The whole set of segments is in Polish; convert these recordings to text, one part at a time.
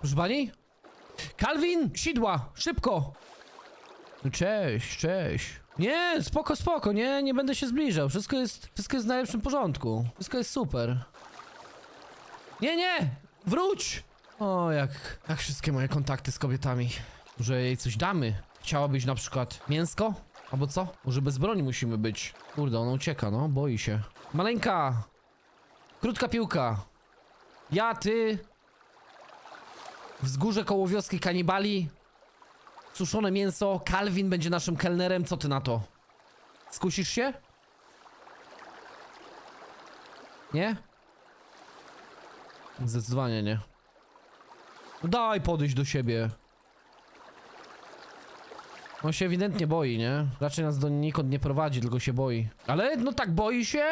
Proszę pani? Kalwin! Sidła! Szybko! Cześć, cześć. Nie, spoko, spoko, nie, nie będę się zbliżał. Wszystko jest, wszystko jest w najlepszym porządku. Wszystko jest super. Nie, nie! Wróć! O, jak, jak wszystkie moje kontakty z kobietami. Może jej coś damy? Chciałabyś na przykład mięsko? Albo co? Może bez broni musimy być. Kurde, ona ucieka, no, boi się. Maleńka! Krótka piłka. Ja, ty. Wzgórze koło wioski kanibali. Suszone mięso. Kalwin będzie naszym kelnerem. Co ty na to? Skusisz się? Nie? Zdecydowanie nie. No daj podejść do siebie. On się ewidentnie boi, nie? Raczej nas donikąd nie prowadzi, tylko się boi. Ale no tak boi się,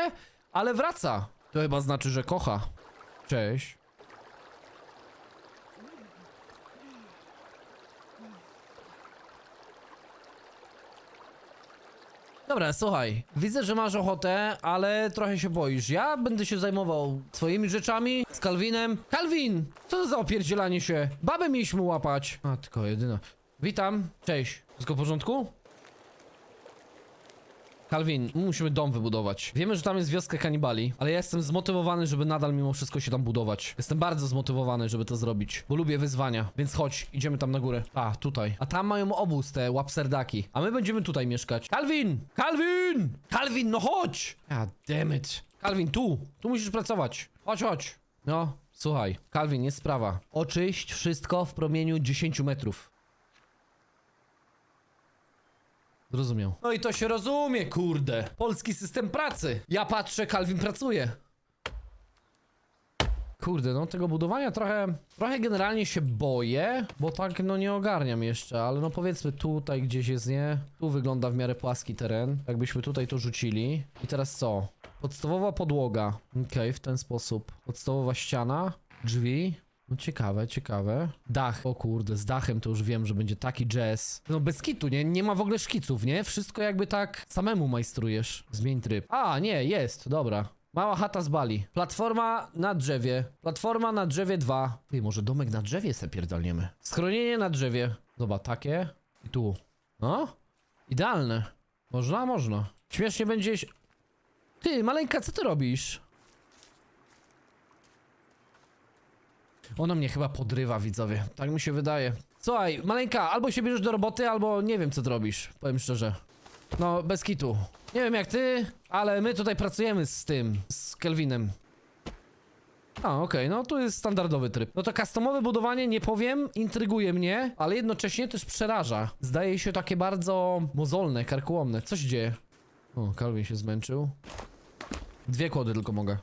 ale wraca. To chyba znaczy, że kocha. Cześć. Dobra, słuchaj, widzę, że masz ochotę, ale trochę się boisz. Ja będę się zajmował swoimi rzeczami z Kalwinem. Kalwin! Co to za opierdzielanie się? Babę mieliśmy łapać. A, tylko jedyna. Witam, cześć. Wszystko w porządku? Kalwin, musimy dom wybudować. Wiemy, że tam jest wioska kanibali, ale ja jestem zmotywowany, żeby nadal mimo wszystko się tam budować. Jestem bardzo zmotywowany, żeby to zrobić, bo lubię wyzwania. Więc chodź, idziemy tam na górę. A, tutaj. A tam mają obóz te łapserdaki. A my będziemy tutaj mieszkać. Kalwin! Kalwin! Kalwin, no chodź! God damn it. Kalwin, tu! Tu musisz pracować. Chodź, chodź. No, słuchaj. Kalwin, jest sprawa. Oczyść wszystko w promieniu 10 metrów. Zrozumiał. No i to się rozumie, kurde. Polski system pracy. Ja patrzę, Kalwin pracuje. Kurde, no tego budowania trochę, trochę generalnie się boję, bo tak no nie ogarniam jeszcze, ale no powiedzmy tutaj gdzieś jest, nie? Tu wygląda w miarę płaski teren, jakbyśmy tutaj to rzucili. I teraz co? Podstawowa podłoga. Okej, w ten sposób. Podstawowa ściana, drzwi. No ciekawe, ciekawe. Dach, o kurde, z dachem to już wiem, że będzie taki jazz. No bez kitu, nie? Nie ma w ogóle szkiców, nie? Wszystko jakby tak samemu majstrujesz. Zmień tryb. A, nie, jest, dobra. Mała chata z Bali. Platforma na drzewie. Platforma na drzewie 2. Ty, może domek na drzewie se pierdolniemy. Schronienie na drzewie. Dobra, takie. I tu. No? Idealne. Można? Można. Śmiesznie będzie... Ty, maleńka, co ty robisz? Ona mnie chyba podrywa, widzowie. Tak mi się wydaje. Słuchaj, maleńka, albo się bierzesz do roboty, albo nie wiem, co ty robisz. Powiem szczerze. No, bez kitu. Nie wiem jak ty, ale my tutaj pracujemy z tym, z Kelvinem. A, okej, no to jest standardowy tryb. No to customowe budowanie, nie powiem, intryguje mnie, ale jednocześnie też przeraża. Zdaje się takie bardzo mozolne, karkołomne. Co się dzieje? O, Calvin się zmęczył. Dwie kłody tylko mogę.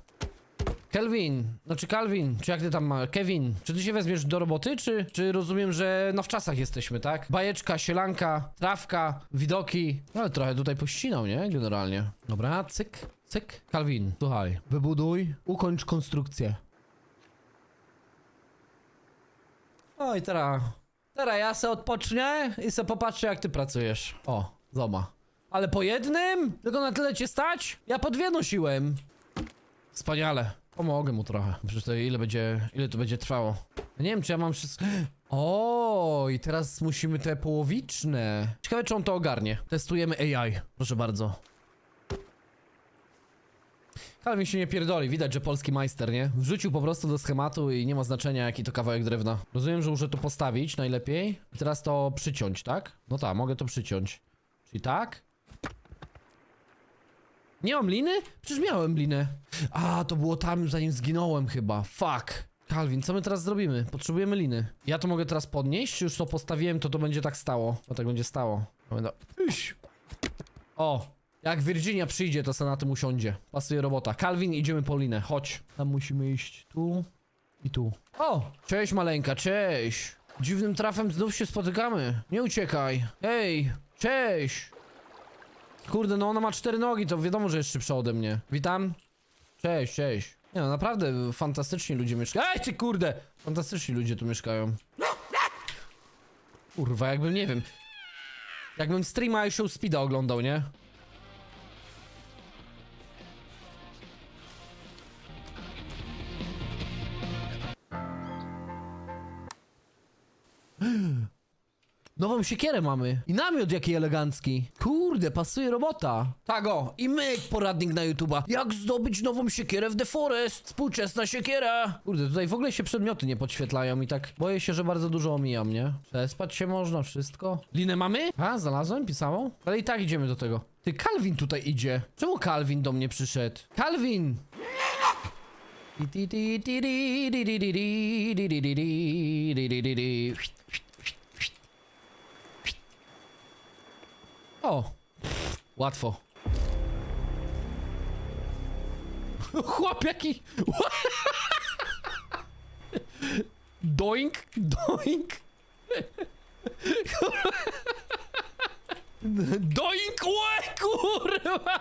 Kelvin, znaczy Calvin, czy jak ty tam ma? Kevin, czy ty się weźmiesz do roboty, czy, czy rozumiem, że na wczasach jesteśmy, tak? Bajeczka, sielanka, trawka, widoki. No, ale trochę tutaj pościnał, nie? Generalnie. Dobra, cyk, cyk. Calvin, słuchaj, wybuduj, ukończ konstrukcję. No i teraz, teraz ja se odpocznę i se popatrzę jak ty pracujesz. O, zoma. Ale po jednym? Tylko na tyle cię stać? Ja po dwie nosiłem. Wspaniale. Pomogę mu trochę. Przecież to ile będzie, ile to będzie trwało. Ja nie wiem, czy ja mam wszystko... O, i teraz musimy te połowiczne. Ciekawe, czy on to ogarnie. Testujemy AI. Proszę bardzo. Kalwin się nie pierdoli, widać, że polski majster, nie? Wrzucił po prostu do schematu i nie ma znaczenia, jaki to kawałek drewna. Rozumiem, że muszę to postawić najlepiej. I teraz to przyciąć, tak? No tak, mogę to przyciąć. Czyli tak? Nie mam liny? Przecież miałem linę. A, to było tam, zanim zginąłem chyba. Fuck. Kalwin, co my teraz zrobimy? Potrzebujemy liny. Ja to mogę teraz podnieść? Już to postawiłem, to to będzie tak stało? To tak będzie stało. O, jak Virginia przyjdzie, to se na tym usiądzie. Pasuje robota. Kalwin, idziemy po linę. Chodź. Tam musimy iść tu i tu. O, cześć maleńka, cześć. Dziwnym trafem znów się spotykamy. Nie uciekaj. Hej, cześć. Kurde, no ona ma cztery nogi, to wiadomo, że jest szybsza ode mnie. Witam. Cześć, cześć. Nie no, naprawdę fantastyczni ludzie mieszkają. Ej, ty kurde! Fantastyczni ludzie tu mieszkają. Kurwa, jakbym, nie wiem. Jakbym streama i show speeda oglądał, nie? Nową siekierę mamy. I namiot jaki elegancki. Kurde, pasuje robota. Tak o, i myk poradnik na YouTube'a. Jak zdobyć nową siekierę w The Forest? Współczesna siekiera. Kurde, tutaj w ogóle się przedmioty nie podświetlają i tak boję się, że bardzo dużo omijam, nie? Przespać się można, wszystko. Linę mamy? A, znalazłem, pisałą? Ale i tak idziemy do tego. Ty, Calvin tutaj idzie. Czemu Calvin do mnie przyszedł? Calvin! O! Łatwo. Chłop jaki... Doink, doink. Doink, łe, kurwa!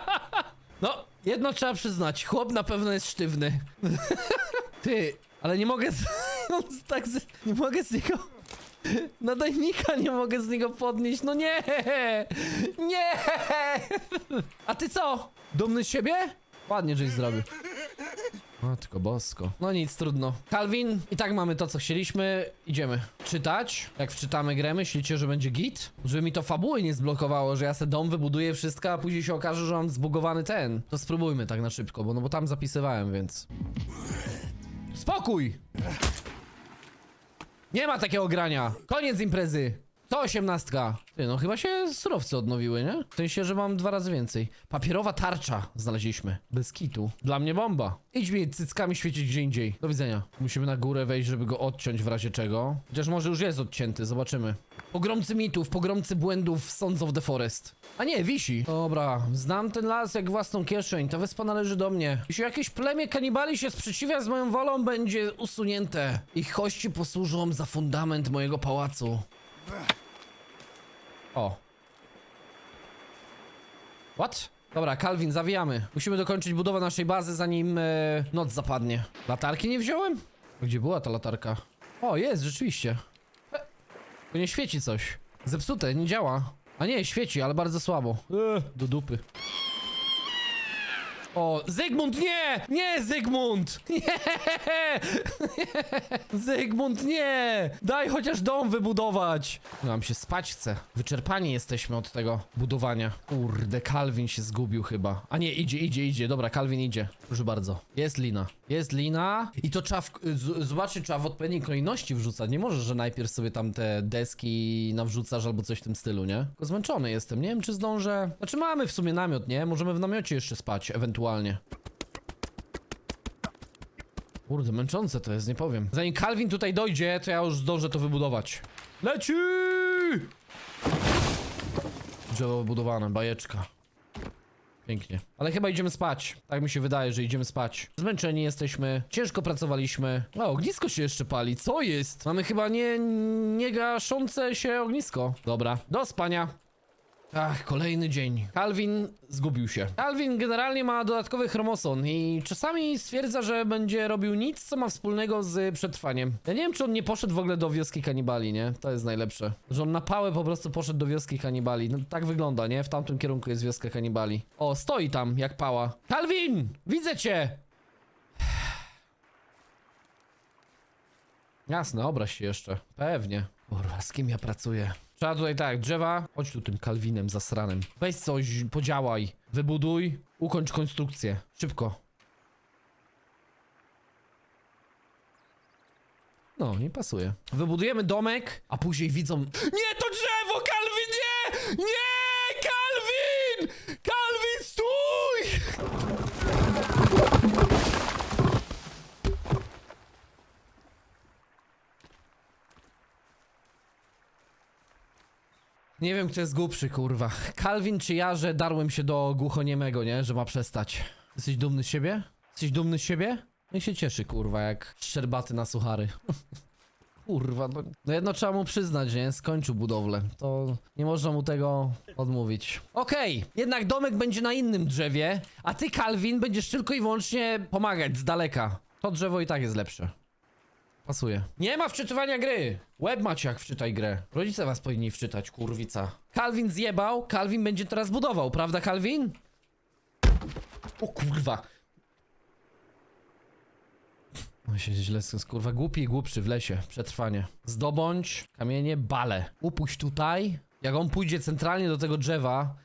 No, jedno trzeba przyznać, chłop na pewno jest sztywny. Ty, ale nie mogę z... tak z... Nie mogę z niego... Nadajnika nie mogę z niego podnieść, no nie! Nie! A ty co? Dumny z siebie? Ładnie, żeś zrobił. Matko bosko. No nic, trudno. Calvin, i tak mamy to, co chcieliśmy. Idziemy. Czytać? Jak wczytamy grę, myślicie, że będzie git? Żeby mi to fabuły nie zblokowało, że ja se dom wybuduję wszystko, a później się okaże, że mam zbugowany ten. To spróbujmy tak na szybko, bo no bo tam zapisywałem, więc... Spokój! Nie ma takiego grania. Koniec imprezy. To osiemnastka. No chyba się surowce odnowiły, nie? W sensie, że mam dwa razy więcej. Papierowa tarcza znaleźliśmy. Bez kitu. Dla mnie bomba. Idź mi cyckami świecić gdzie indziej. Do widzenia. Musimy na górę wejść, żeby go odciąć w razie czego. Chociaż może już jest odcięty, zobaczymy. Pogromcy mitów, pogromcy błędów Sons of the Forest. A nie, wisi. Dobra, znam ten las jak własną kieszeń. Ta wyspa należy do mnie. Jeśli jakieś plemię kanibali się sprzeciwia z moją wolą, będzie usunięte. Ich kości posłużą za fundament mojego pałacu. O. What? Dobra, Calvin, zawijamy. Musimy dokończyć budowę naszej bazy, zanim e, noc zapadnie. Latarki nie wziąłem? Gdzie była ta latarka? O, jest, rzeczywiście. To nie świeci coś. Zepsute, nie działa. A nie, świeci, ale bardzo słabo. E, do dupy. O, Zygmunt, nie! Nie, Zygmunt! Nie! Zygmunt, nie! Daj chociaż dom wybudować! Nam się spać chce. Wyczerpani jesteśmy od tego budowania. Kurde, Calvin się zgubił chyba. A nie, idzie, idzie, idzie. Dobra, Calvin idzie. Proszę bardzo. Jest lina. Jest lina. I to trzeba w, z, zobaczyć, trzeba w odpowiedniej kolejności wrzucać. Nie możesz, że najpierw sobie tam te deski nawrzucasz albo coś w tym stylu, nie? Tylko zmęczony jestem. Nie wiem, czy zdążę. Znaczy mamy w sumie namiot, nie? Możemy w namiocie jeszcze spać, ewentualnie. Kurde, męczące to jest, nie powiem. Zanim Calvin tutaj dojdzie, to ja już zdążę to wybudować. Leci! Drzewo wybudowane, bajeczka. Pięknie. Ale chyba idziemy spać. Tak mi się wydaje, że idziemy spać. Zmęczeni jesteśmy, ciężko pracowaliśmy. O, ognisko się jeszcze pali. Co jest? Mamy chyba nie, nie gaszące się ognisko. Dobra, do spania. Ach, kolejny dzień. Calvin zgubił się. Calvin generalnie ma dodatkowy chromosom i czasami stwierdza, że będzie robił nic, co ma wspólnego z przetrwaniem. Ja nie wiem, czy on nie poszedł w ogóle do wioski kanibali, nie? To jest najlepsze. Że on na pałę po prostu poszedł do wioski kanibali. No tak wygląda, nie? W tamtym kierunku jest wioska kanibali. O, stoi tam, jak pała. Calvin! Widzę cię! Jasne, obraź się jeszcze. Pewnie. Kurwa, z kim ja pracuję? Trzeba tutaj tak, drzewa. Chodź tu tym Kalwinem zasranym. Weź coś, podziałaj. Wybuduj, ukończ konstrukcję. Szybko. No, i pasuje. Wybudujemy domek, a później widzą... Nie, to drzewo, Kalwin, nie! Nie, Kalwin! Kalwin, stój! Nie wiem, kto jest głupszy, kurwa. Calvin czy ja, że darłem się do głuchoniemego, nie? Że ma przestać. Jesteś dumny z siebie? Jesteś dumny z siebie? No i się cieszy, kurwa, jak szczerbaty na suchary. kurwa, no, no jedno trzeba mu przyznać, nie? Skończył budowlę. To nie można mu tego odmówić. Okej, jednak domek będzie na innym drzewie, a ty, Calvin, będziesz tylko i wyłącznie pomagać z daleka. To drzewo i tak jest lepsze. Pasuje. Nie ma wczytywania gry! Web macie jak wczytaj grę. Rodzice was powinni wczytać, kurwica. Calvin zjebał, Calvin będzie teraz budował, prawda Calvin? O kurwa. On się źle, kurwa, głupi i głupszy w lesie. Przetrwanie. Zdobądź kamienie, bale. Upuść tutaj. Jak on pójdzie centralnie do tego drzewa...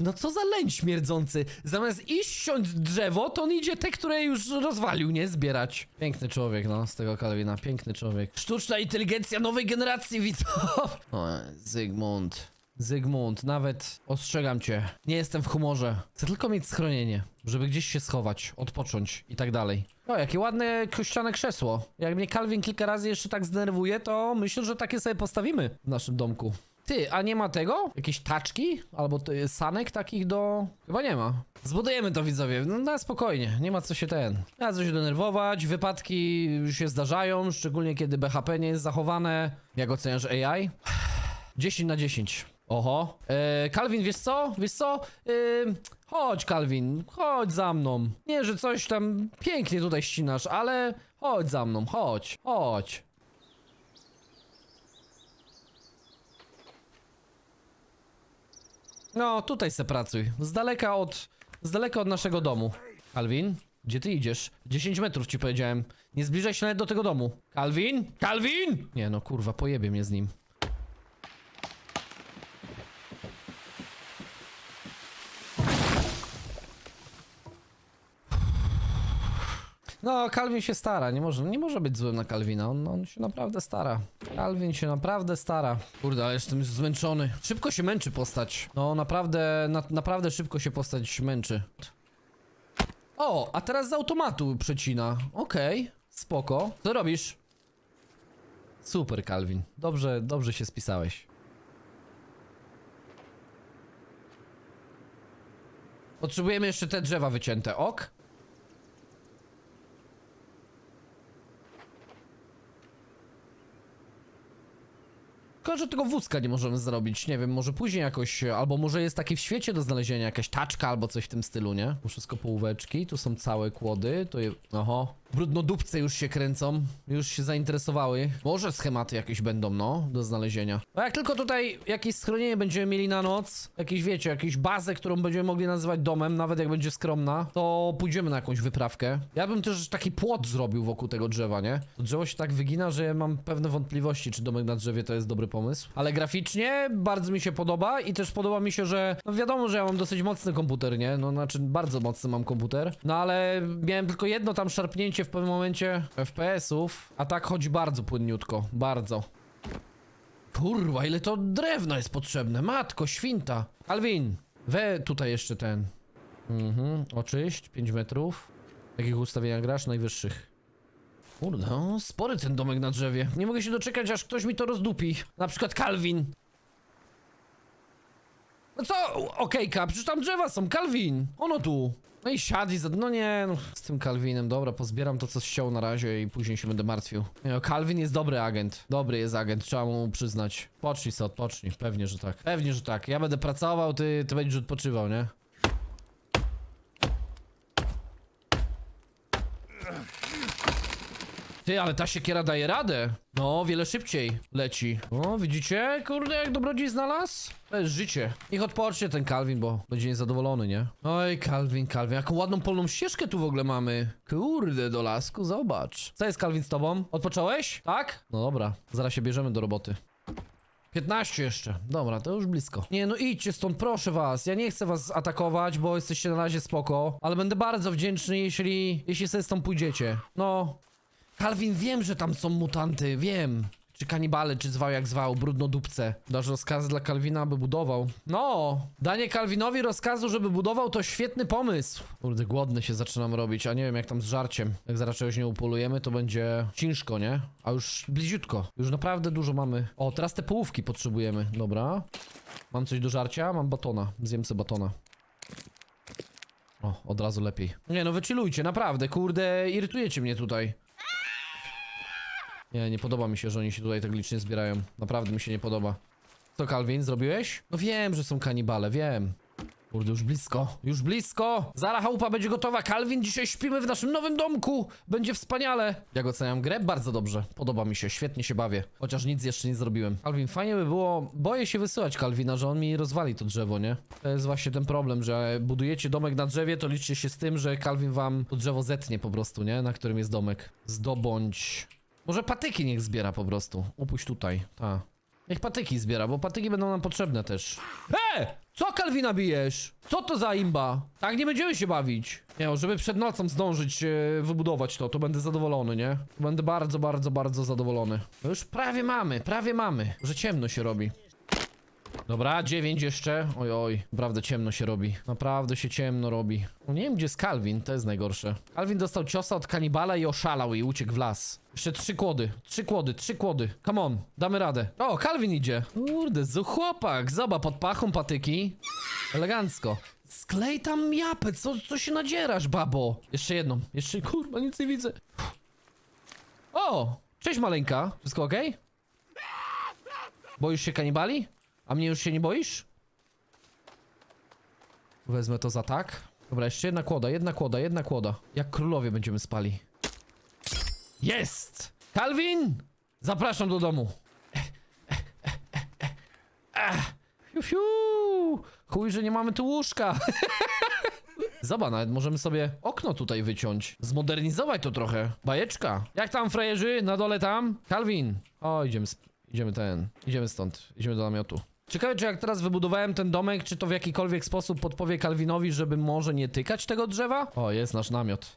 No co za lęć śmierdzący. Zamiast iść ściąć drzewo, to on idzie te, które już rozwalił, nie? Zbierać. Piękny człowiek, no, z tego Kalwina. Piękny człowiek. Sztuczna inteligencja nowej generacji, widzów. O, Zygmunt. Zygmunt, nawet ostrzegam cię. Nie jestem w humorze. Chcę tylko mieć schronienie, żeby gdzieś się schować, odpocząć i tak dalej. O, jakie ładne kościane krzesło. Jak mnie Kalwin kilka razy jeszcze tak zdenerwuje, to myślę, że takie sobie postawimy w naszym domku. Ty, a nie ma tego? Jakieś taczki? Albo to sanek takich do... Chyba nie ma. Zbudujemy to widzowie, no na spokojnie, nie ma co się ten... Nie ma co się denerwować, wypadki się zdarzają, szczególnie kiedy BHP nie jest zachowane. Jak oceniasz AI? 10 na 10. Oho. E, Kalwin, wiesz co? Wiesz co? E, chodź, Kalwin, chodź za mną. Nie, że coś tam pięknie tutaj ścinasz, ale chodź za mną, chodź, chodź. No, tutaj se pracuj. Z daleka od. Z daleka od naszego domu. Kalwin, gdzie ty idziesz? 10 metrów ci powiedziałem. Nie zbliżaj się nawet do tego domu. Kalwin? Kalwin! Nie no, kurwa, pojebie mnie z nim. No, Kalwin się stara, nie może, nie może być złym na Kalwina, on, on się naprawdę stara. Kalwin się naprawdę stara. Kurde, ale jestem zmęczony. Szybko się męczy postać. No, naprawdę, na, naprawdę szybko się postać męczy. O, a teraz z automatu przecina. Okej, spoko. Co robisz? Super, Kalwin. Dobrze, dobrze się spisałeś. Potrzebujemy jeszcze te drzewa wycięte, ok? Że tego wózka nie możemy zrobić, nie wiem, może później jakoś, albo może jest takie w świecie do znalezienia, jakaś taczka albo coś w tym stylu, nie? Wszystko połóweczki, tu są całe kłody, to je... Oho. Brudnodupce już się kręcą, już się zainteresowały. Może schematy jakieś będą, no, do znalezienia. A jak tylko tutaj jakieś schronienie będziemy mieli na noc, jakieś, wiecie, jakąś bazę, którą będziemy mogli nazywać domem, nawet jak będzie skromna, to pójdziemy na jakąś wyprawkę. Ja bym też taki płot zrobił wokół tego drzewa, nie? To drzewo się tak wygina, że ja mam pewne wątpliwości, czy domek na drzewie to jest dobry pomysł. Ale graficznie bardzo mi się podoba i też podoba mi się, że no wiadomo, że ja mam dosyć mocny komputer, nie? No znaczy bardzo mocny mam komputer. No ale miałem tylko jedno tam szarpnięcie w pewnym momencie FPS-ów, a tak chodzi bardzo płynniutko, bardzo. Kurwa, ile to drewna jest potrzebne, matko, świnta. Alwin, we tutaj jeszcze ten. Mhm, oczyść, 5 metrów. Jakich ustawieniach grasz? Najwyższych. Kurde, no, spory ten domek na drzewie. Nie mogę się doczekać, aż ktoś mi to rozdupi. Na przykład Kalwin. No co? Okejka, przecież tam drzewa są. Kalwin! Ono tu. No i siadł za... No nie, no. Z tym Kalwinem, dobra, pozbieram to, co ściął na razie i później się będę martwił. Nie, no, Kalwin jest dobry agent. Dobry jest agent, trzeba mu przyznać. Pocznij sobie, odpocznij. Pewnie, że tak. Pewnie, że tak. Ja będę pracował, ty, ty będziesz odpoczywał, nie? Ty, ale ta siekiera daje radę. No, wiele szybciej leci. O, widzicie? Kurde, jak dobrodziej znalazł? To jest życie. Niech odpocznie ten Kalwin, bo będzie niezadowolony, nie? Oj, Kalwin, Kalwin, jaką ładną polną ścieżkę tu w ogóle mamy. Kurde, do lasku, zobacz. Co jest, Kalwin, z tobą? Odpocząłeś? Tak? No dobra, zaraz się bierzemy do roboty. 15 jeszcze. Dobra, to już blisko. Nie, no idźcie stąd, proszę was. Ja nie chcę was atakować, bo jesteście na razie spoko. Ale będę bardzo wdzięczny, jeśli, jeśli sobie stąd pójdziecie. No. Kalwin, wiem, że tam są mutanty, wiem. Czy kanibale, czy zwał jak zwał, brudnodupce. Dasz rozkazy dla Kalwina, aby budował. No, danie Kalwinowi rozkazu, żeby budował, to świetny pomysł. Kurde, głodny się zaczynam robić, a nie wiem jak tam z żarciem. Jak zaraz czegoś nie upolujemy, to będzie ciężko, nie? A już bliziutko. Już naprawdę dużo mamy. O, teraz te połówki potrzebujemy. Dobra. Mam coś do żarcia? Mam batona. Zjem sobie batona. O, od razu lepiej. Nie no, wychillujcie, naprawdę, kurde, irytujecie mnie tutaj. Nie, nie podoba mi się, że oni się tutaj tak licznie zbierają. Naprawdę mi się nie podoba. Co, Calvin, zrobiłeś? No wiem, że są kanibale, wiem. Kurde, już blisko, już blisko. Zara chałupa będzie gotowa. Kalwin, dzisiaj śpimy w naszym nowym domku. Będzie wspaniale. Jak oceniam grę? Bardzo dobrze. Podoba mi się, świetnie się bawię. Chociaż nic jeszcze nie zrobiłem. Kalwin, fajnie by było... Boję się wysyłać Kalwina, że on mi rozwali to drzewo, nie? To jest właśnie ten problem, że budujecie domek na drzewie, to liczcie się z tym, że Kalwin wam to drzewo zetnie po prostu, nie? Na którym jest domek. Zdobądź... Może patyki niech zbiera po prostu. Upuść tutaj, ta. Niech patyki zbiera, bo patyki będą nam potrzebne też. E! Co Kalwina bijesz? Co to za imba? Tak nie będziemy się bawić. Nie, no, żeby przed nocą zdążyć e, wybudować to, to będę zadowolony, nie? Będę bardzo, bardzo, bardzo zadowolony. Już prawie mamy, prawie mamy. Że ciemno się robi. Dobra, dziewięć jeszcze. Oj, oj, naprawdę ciemno się robi. Naprawdę się ciemno robi. No nie wiem, gdzie jest Kalwin, to jest najgorsze. Kalwin dostał ciosa od kanibala i oszalał i uciekł w las. Jeszcze trzy kłody, trzy kłody, trzy kłody. Come on, damy radę. O, Kalwin idzie. Kurde, zu chłopak. Zobacz, pod pachą patyki. Elegancko. Sklej tam japę, co, co się nadzierasz, babo? Jeszcze jedną, jeszcze, kurwa, nic nie widzę. O, cześć maleńka. Wszystko okej? Boisz się kanibali? A mnie już się nie boisz? Wezmę to za tak. Dobra, jeszcze jedna kłoda, jedna kłoda, jedna kłoda. Jak królowie będziemy spali. Jest! Kalwin! Zapraszam do domu. Fiu, fiu. Chuj, że nie mamy tu łóżka. Zobacz, nawet możemy sobie okno tutaj wyciąć. Zmodernizować to trochę. Bajeczka. Jak tam, frajerzy? Na dole tam? Kalwin. O, idziemy, idziemy ten. Idziemy stąd. Idziemy do namiotu. Ciekawe, czy jak teraz wybudowałem ten domek, czy to w jakikolwiek sposób podpowie Kalwinowi, żeby może nie tykać tego drzewa? O, jest nasz namiot.